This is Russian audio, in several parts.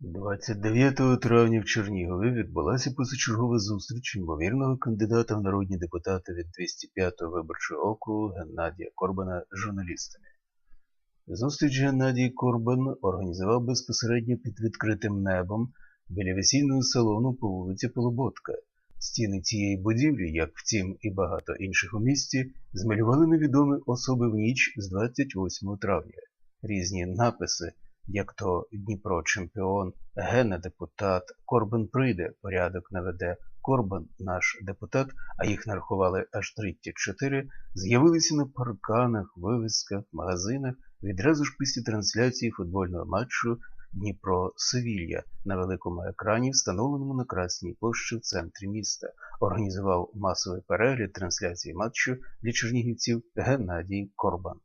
29 травня в Чернігові відбулася позачергова зустріч ймовірного кандидата в народні депутати від 205-го виборчого округу Геннадія Корбана з журналістами. Зустріч Геннадій Корбан організував безпосередньо під відкритим небом біля весільного салону по вулиці Полуботка. Стіни цієї будівлі, як втім і багато інших у місті, змалювали невідомі особи в ніч з 28 травня. Різні написи, як то Дніпро чемпіон, Гена депутат, Корбан прийде, порядок наведе, Корбан наш депутат, а їх нарахували аж 34, з'явилися на парканах, вивісках, магазинах відразу ж після трансляції футбольного матчу Дніпро-Севілья на великому екрані, встановленому на Красній площі в центрі міста, організував масовий перегляд трансляції матчу для чернігівців Геннадій Корбан.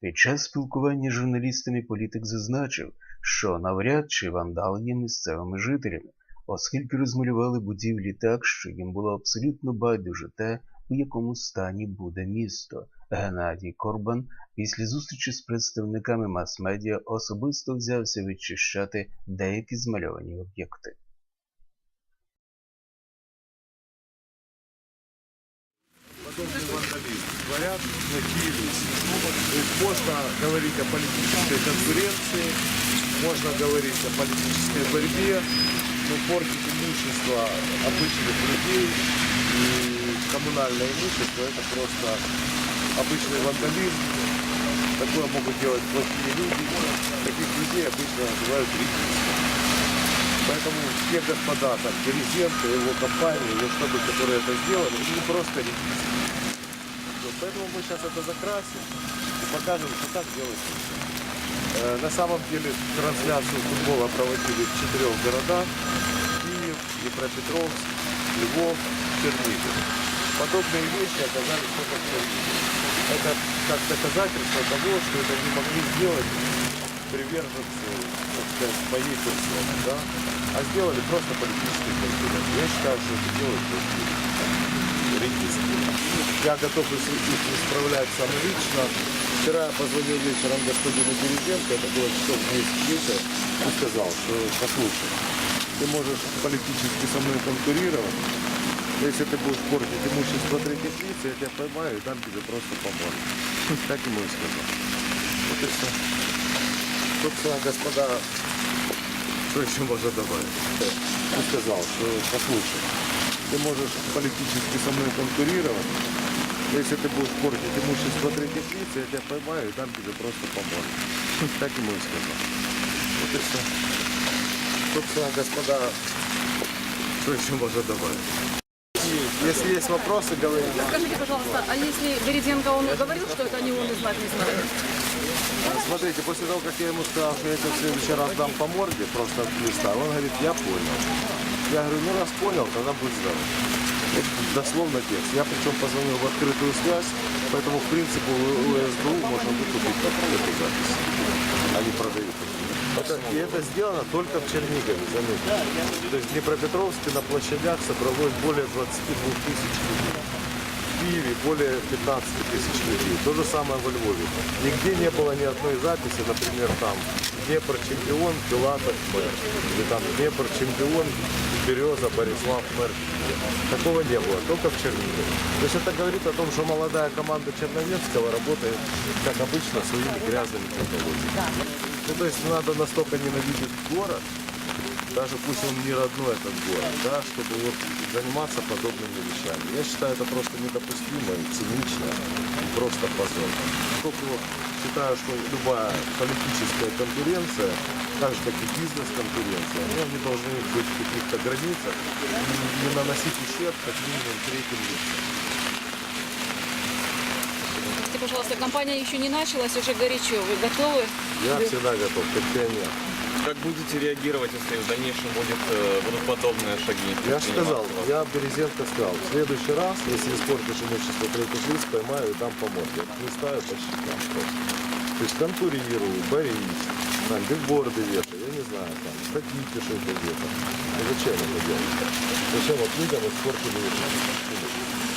Під час спілкування з журналістами політик зазначив, що навряд чи вандал є місцевими жителями, оскільки розмалювали будівлі так, що їм було абсолютно байдуже те, у якому стані буде місто. Геннадій Корбан після зустрічі з представниками мас-медіа особисто взявся відчищати деякі змальовані об'єкти. вандализм творят на Киеве. То можно говорить о политической конкуренции, можно говорить о политической борьбе, но портить имущество обычных людей и коммунальное имущество это просто обычный вандализм. Такое могут делать плохие люди. Таких людей обычно называют ритмистами. Поэтому все господа, там, и его компания, его штабы, которые это сделали, не просто ритмисты. Поэтому мы сейчас это закрасим и покажем, что так делать нельзя. Э, На самом деле трансляцию футбола проводили в четырех городах. Киев, Днепропетровск, Львов, Чернигов. Подобные вещи оказались только в Чернигове. Это как доказательство того, что это не могли сделать приверженцы, моей персоны, да? а сделали просто политический конкурент. Я считаю, что это делают просто редиски. Я готов исправлять сам лично. Вчера я позвонил вечером господину Березенко, это было часов 10 вечера, и сказал, что послушай, ты можешь политически со мной конкурировать, если ты будешь портить имущество третьих лиц, я тебя поймаю и дам тебе просто по морде. Так ему и сказал. Вот и все. Собственно, господа, что еще можно добавить? Ты сказал, что послушай, ты можешь политически со мной конкурировать, если ты будешь портить имущество третьих лиц, я тебя поймаю и дам тебе просто по морде. Так ему и сказал. Вот и все. Собственно, господа, что еще можно добавить? Если есть вопросы, говорите. Скажите, пожалуйста, а если Березенко, он говорил, что это не он и знать не знает? Смотрите, после того, как я ему сказал, что я тебе в следующий раз дам по морде, просто от листа, он говорит, я понял. Я говорю, ну раз понял, тогда будь здоров. Дословно текст. Я причем позвонил в открытую связь, поэтому в принципе у СБУ можно выкупить эту запись. Они продают. Это, и это сделано только в Чернигове, заметьте. То есть в Днепропетровске на площадях собралось более 22 тысяч людей. Киеве более 15 тысяч людей. То же самое во Львове. Нигде не было ни одной записи, например, там Днепр чемпион, Пилатов мэр. Или там Днепр чемпион, Береза, Борислав мэр. Такого не было, только в Чернигове. То есть это говорит о том, что молодая команда Черновецкого работает, как обычно, своими грязными технологиями. Ну, то есть надо настолько ненавидеть город, даже пусть он не родной этот город, да, чтобы вот заниматься подобными вещами. Я считаю, это просто недопустимо, и цинично, и просто позор. Поскольку считаю, что любая политическая конкуренция, так же как и бизнес-конкуренция, ну, они должны быть в каких-то границах и не наносить ущерб как минимум третьим лицам. Пожалуйста, кампания еще не началась, уже горячо. Вы готовы? Я всегда готов, как пионер. Как будете реагировать, если в дальнейшем будет, э, будут подобные шаги? Я же сказал, я Березенко сказал, в следующий раз, если испортишь имущество третьих лиц, поймаю и дам по. Не ставлю по щекам просто. То есть конкурирую, борись, там, бигборды вешай, я не знаю, там, статьи пишу где-то. Ну, зачем это делать? Зачем вот людям испортили имущество?